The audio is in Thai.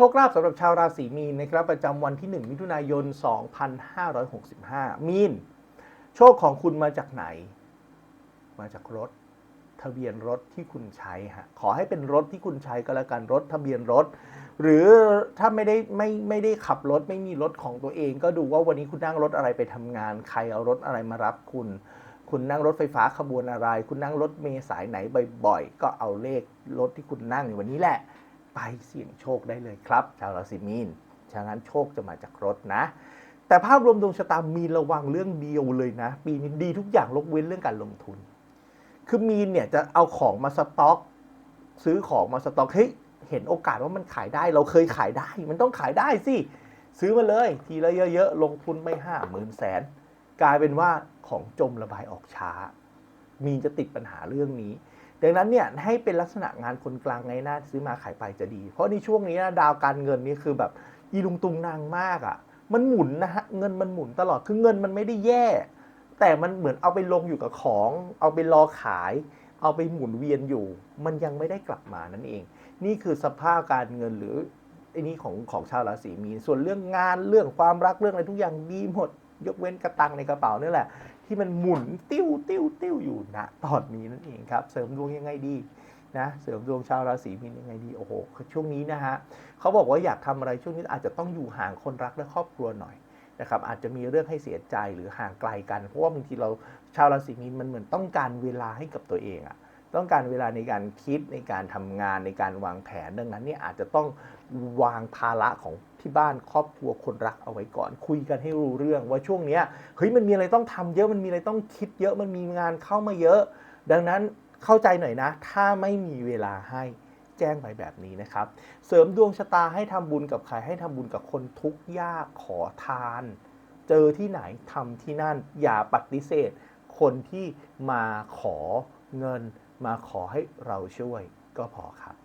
ชคลาภสำหรับชาวราศีมีนนะครับประจำวันที่ 1 มิถุนายน 2565 มีน โชคของคุณมาจากไหน มาจากรถ ทะเบียนรถที่คุณใช้ฮะขอให้เป็นรถที่คุณใช้ก็แล้วกันรถทะเบียนรถ หรือถ้าไม่ได้ไม่ไม่ได้ขับรถไม่มีรถของตัวเอง ก็ดูว่าวันนี้คุณนั่งรถอะไรไปทำงาน ใครเอารถอะไรมารับคุณ คุณนั่งรถไฟฟ้าขบวนอะไร คุณนั่งรถเมล์สายไหนบ่อยๆก็เอาเลขรถที่คุณนั่งในวันนี้แหละ ไปเสี่ยงโชคได้เลยครับ ชาวราศีมีนฉะนั้นโชคจะมาจากรถนะ แต่ภาพรวมดวงชะตามีระวังเรื่องเดียวเลยนะ ปีนี้ดีทุกอย่างยกเว้นเรื่องการลงทุน คือมีนเนี่ยจะเอาของมาสต็อก ซื้อของมาสต็อกเฮ้ยเห็นโอกาสว่ามันขายได้ เราเคยขายได้ มันต้องขายได้สิซื้อมาเลย ทีละเยอะๆลงทุนไม่ห้าหมื่นแสนกลายเป็นว่าของจมระบายออกช้า มีนจะติดปัญหาเรื่องนี้ ดังนั้นเนี่ยให้เป็นลักษณะงานคนกลางในหน้าซื้อมาขายไปจะดี เพราะในช่วงนี้นะดาวการเงินนี่คือแบบอีลุงตุงนางมากอะ่ะ มันหมุนนะฮะเงินมันหมุนตลอดคือเงินมันไม่ได้แย่ แต่มันเหมือนเอาไปลงอยู่กับของ เอาไปรอขาย เอาไปหมุนเวียนอยู่ มันยังไม่ได้กลับมานั่นเอง นี่คือสภาพการเงินหรือไอ้นี่ของของชาวราศีมีนส่วนเรื่องงานเรื่องความรักเรื่องอะไรทุกอย่างดีหมด ยกเว้นกระตังในกระเป๋านี่แหละ ที่มันหมุนติ้วติ้วติ้วอยู่นะตอนนี้นั่นเองครับ เสริมดวงยังไงดีนะเสริมดวงชาวราศีมีนยังไงดีโอ้โหช่วงนี้นะฮะเขาบอกว่าอยากทำอะไรช่วงนี้อาจจะต้องอยู่ห่างคนรักและครอบครัวหน่อยนะครับอาจจะมีเรื่องให้เสียใจหรือห่างไกลกัน เพราะว่าบางทีเราชาวราศีมีนมันเหมือนต้องการเวลาให้กับตัวเองอะ ต้องการเวลาในการคิดในการทำงานในการวางแผนดังนั้นเนี่ยอาจจะต้องวางภาระของที่บ้านครอบครัวคนรักเอาไว้ก่อน คุยกันให้รู้เรื่องว่าช่วงเนี้ยเฮ้ยมันมีอะไรต้องทำเยอะมันมีอะไรต้องคิดเยอะมันมีงานเข้ามาเยอะ ดังนั้นเข้าใจหน่อยนะ ถ้าไม่มีเวลาให้แจ้งไปแบบนี้นะครับ เสริมดวงชะตาให้ทำบุญกับใครให้ทำบุญกับคนทุกข์ยากขอทาน เจอที่ไหนทำที่นั่นอย่าปฏิเสธ คนที่มาขอเงิน มาขอให้เราช่วยก็พอครับ